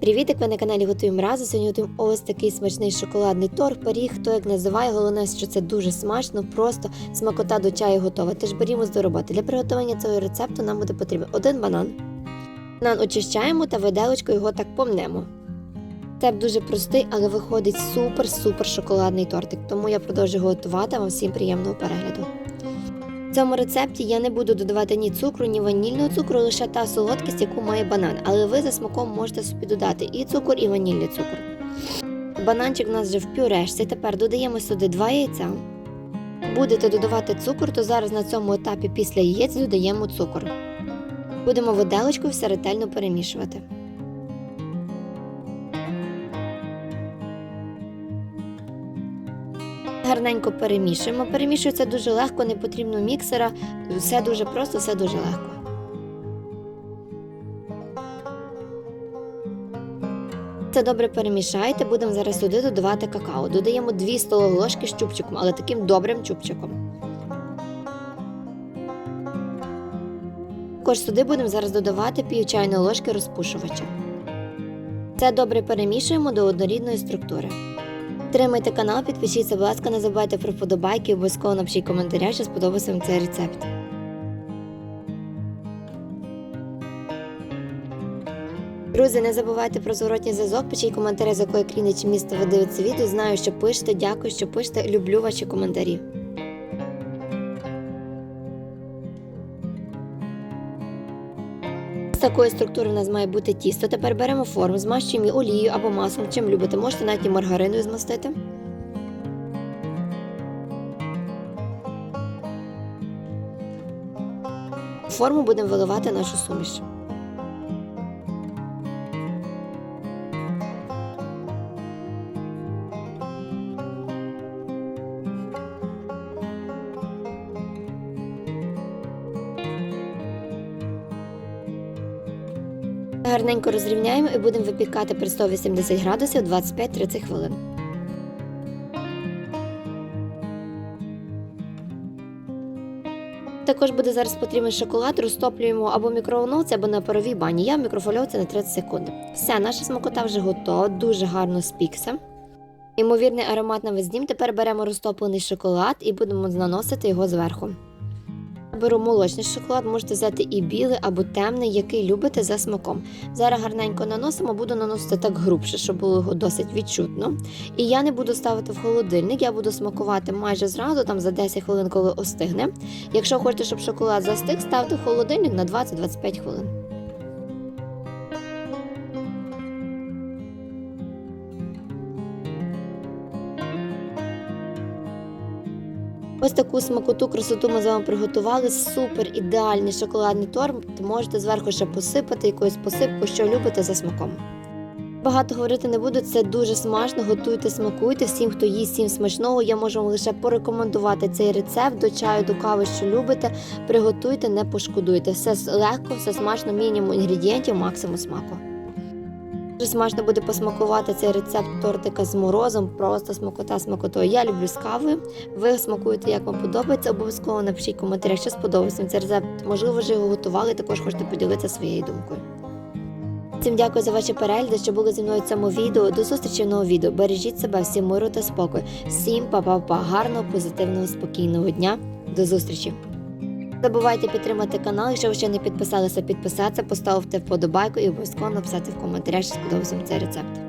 Привітик, ви на каналі Готуємо разом. Сьогодні готуємо ось такий смачний шоколадний торт, пиріг, хто як називає. Головне, що це дуже смачно, просто смакота до чаю готова. Тож берімось до роботи. Для приготування цього рецепту нам буде потрібен один банан. Банан очищаємо та виделочкою його так помнемо. Рецепт дуже простий, але виходить супер-супер шоколадний тортик. Тому я продовжую готувати вам всім приємного перегляду. В цьому рецепті я не буду додавати ні цукру, ні ванільного цукру, лише та солодкість, яку має банан. Але ви за смаком можете собі додати і цукор, і ванільний цукор. Бананчик у нас вже в пюрешці. Тепер додаємо сюди 2 яйця. Будете додавати цукор, то зараз на цьому етапі після яєць додаємо цукор. Будемо виделочкою все ретельно перемішувати. Гарненько перемішуємо. Перемішується дуже легко, не потрібно міксера. Все дуже просто, все дуже легко. Це добре перемішайте. Будемо зараз сюди додавати какао. Додаємо 2 столові ложки з чубчиком, але таким добрим чубчиком. Також сюди будемо зараз додавати пів чайної ложки розпушувача. Це добре перемішуємо до однорідної структури. Підтримайте канал, підпишіться, будь ласка, не забувайте про вподобайки і обов'язково напишіть коментаря, що сподобався вам цей рецепт. Друзі, не забувайте про зворотній зв'язок, пишіть коментарі, з якої країни чи міста ви дивитеся відео. Знаю, що пишете, дякую, що пишете. Люблю ваші коментарі. З такої структури в нас має бути тісто. Тепер беремо форму, змащуємо її олією або маслом, чим любите. Можете навіть і маргариною змастити. Форму будемо виливати нашу суміш. Гарненько розрівняємо і будемо випікати при 180 градусів 25-30 хвилин. Також буде зараз потрібен шоколад, розтоплюємо або в мікроволновці, або на паровій бані. Я в мікрофольовці на 30 секунд. Все, наша смакота вже готова, дуже гарно спікся. Ймовірний аромат на весь дім. Тепер беремо розтоплений шоколад і будемо наносити його зверху. Беру молочний шоколад, можете взяти і білий або темний, який любите за смаком. Зараз гарненько наносимо, буду наносити так грубше, щоб було його досить відчутно. І я не буду ставити в холодильник, я буду смакувати майже зразу, там за 10 хвилин, коли остигне. Якщо хочете, щоб шоколад застиг, ставте в холодильник на 20-25 хвилин. Ось таку смакоту, красоту ми з вами приготували. Супер ідеальний шоколадний торт. Можете зверху ще посипати якоюсь посипкою, що любите за смаком. Багато говорити не буду, це дуже смачно. Готуйте, смакуйте. Всім, хто їсть, всім смачного. Я можу вам лише порекомендувати цей рецепт до чаю, до кави, що любите. Приготуйте, не пошкодуйте. Все легко, все смачно, мінімум інгредієнтів, максимум смаку. Дуже смачно буде посмакувати цей рецепт тортика з морозом, просто смакота смакотою. Я люблю з кавою. Ви смакуєте, як вам подобається. Обов'язково напишіть в коментарях, що сподобався цей рецепт. Можливо, вже його готували, також хочете поділитися своєю думкою. Всім дякую за ваші перегляди, що були зі мною в цьому відео. До зустрічі в новому відео. Бережіть себе, всім миру та спокою. Всім па-па-па, гарного, позитивного, спокійного дня. До зустрічі! Забувайте підтримати канал, якщо ви ще не підписалися, підписатися, поставте вподобайку і обов'язково написати в коментарях, що сподобався цей рецепт.